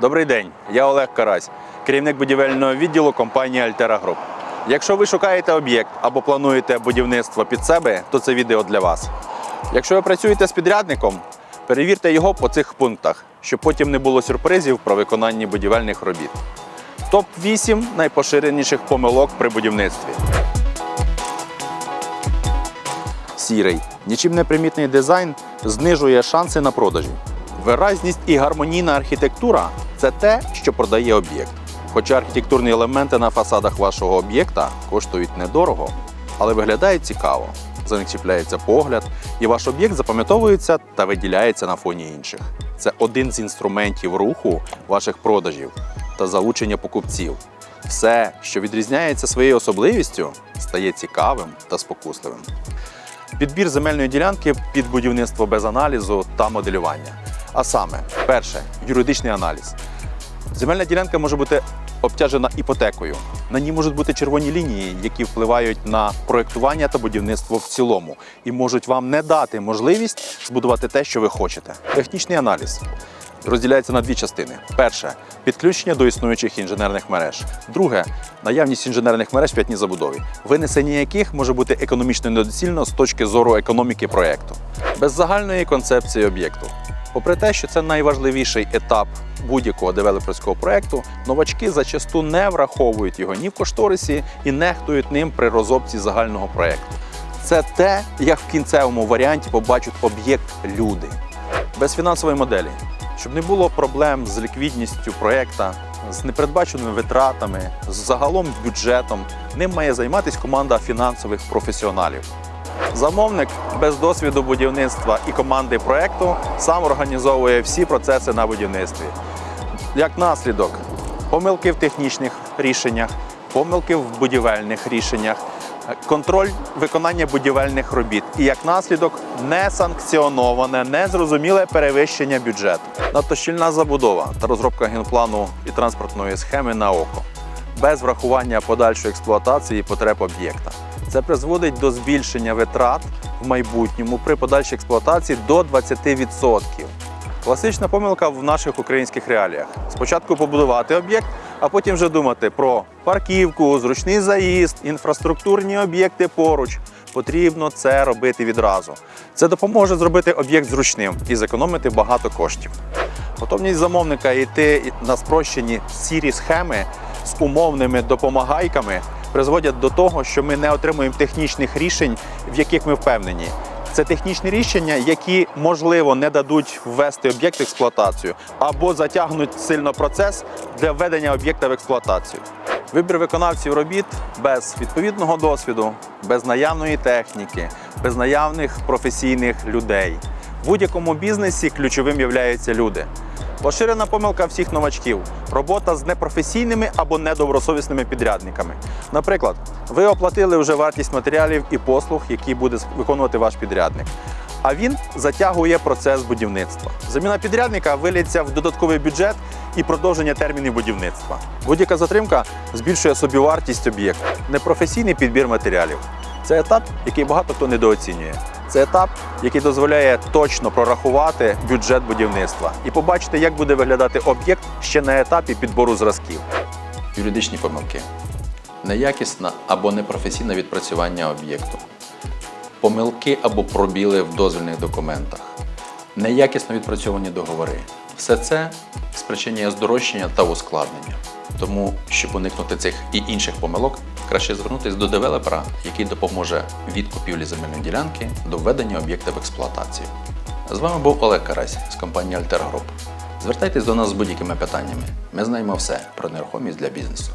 Добрий день, я Олег Карась, керівник будівельного відділу компанії Альтера Груп. Якщо ви шукаєте об'єкт або плануєте будівництво під себе, то це відео для вас. Якщо ви працюєте з підрядником, перевірте його по цих пунктах, щоб потім не було сюрпризів про виконання будівельних робіт. Топ 8 найпоширеніших помилок при будівництві. Сірий, нічим не примітний дизайн знижує шанси на продажі. Виразність і гармонійна архітектура це те, що продає об'єкт. Хоча архітектурні елементи на фасадах вашого об'єкта коштують недорого, але виглядають цікаво. За них чіпляється погляд, і ваш об'єкт запам'ятовується та виділяється на фоні інших. Це один з інструментів руху ваших продажів та залучення покупців. Все, що відрізняється своєю особливістю, стає цікавим та спокусливим. Підбір земельної ділянки під будівництво без аналізу та моделювання. А саме, перше юридичний аналіз. Земельна ділянка може бути обтяжена іпотекою. На ній можуть бути червоні лінії, які впливають на проєктування та будівництво в цілому, і можуть вам не дати можливість збудувати те, що ви хочете. Технічний аналіз розділяється на дві частини: перше підключення до існуючих інженерних мереж. Друге наявність інженерних мереж в п'ятній забудові, винесення яких може бути економічно недоцільно з точки зору економіки проєкту, без загальної концепції об'єкту. Попри те, що це найважливіший етап будь-якого девелоперського проєкту, новачки зачасту не враховують його ні в кошторисі і нехтують ним при розробці загального проєкту. Це те, як в кінцевому варіанті побачать об'єкт люди. Без фінансової моделі, щоб не було проблем з ліквідністю проєкта, з непередбаченими витратами, з загалом бюджетом, ним має займатися команда фінансових професіоналів. Замовник без досвіду будівництва і команди проєкту сам організовує всі процеси на будівництві. Як наслідок, помилки в технічних рішеннях, помилки в будівельних рішеннях, контроль виконання будівельних робіт і як наслідок несанкціоноване, незрозуміле перевищення бюджету. Надто щільна забудова та розробка генплану і транспортної схеми на око, без врахування подальшої експлуатації потреб об'єкта. Це призводить до збільшення витрат в майбутньому при подальшій експлуатації до 20%. Класична помилка в наших українських реаліях. Спочатку побудувати об'єкт, а потім вже думати про парківку, зручний заїзд, інфраструктурні об'єкти поруч. Потрібно це робити відразу. Це допоможе зробити об'єкт зручним і зекономити багато коштів. Готовність замовника йти на спрощені сірі схеми з умовними допомагайками призводять до того, що ми не отримуємо технічних рішень, в яких ми впевнені. Це технічні рішення, які можливо не дадуть ввести об'єкт в експлуатацію або затягнуть сильно процес для введення об'єкта в експлуатацію. Вибір виконавців робіт без відповідного досвіду, без наявної техніки, без наявних професійних людей. В будь-якому бізнесі ключовим являються люди. Поширена помилка всіх новачків робота з непрофесійними або недобросовісними підрядниками. Наприклад, ви оплатили вже вартість матеріалів і послуг, які буде виконувати ваш підрядник. А він затягує процес будівництва. Заміна підрядника виліться в додатковий бюджет і продовження термінів будівництва. Будь-яка затримка збільшує собівартість об'єкту. Непрофесійний підбір матеріалів. Це етап, який багато хто недооцінює. Це етап, який дозволяє точно прорахувати бюджет будівництва і побачити, як буде виглядати об'єкт ще на етапі підбору зразків. Юридичні помилки. Неякісне або непрофесійне відпрацювання об'єкту. Помилки або пробіли в дозвільних документах. Неякісно відпрацьовані договори. Все це спричиняє здорожчання та ускладнення. Тому, щоб уникнути цих і інших помилок, краще звернутися до девелопера, який допоможе від купівлі земельної ділянки до введення об'єкта в експлуатацію. З вами був Олег Карась з компанії Alter Group. Звертайтесь до нас з будь-якими питаннями. Ми знаємо все про нерухомість для бізнесу.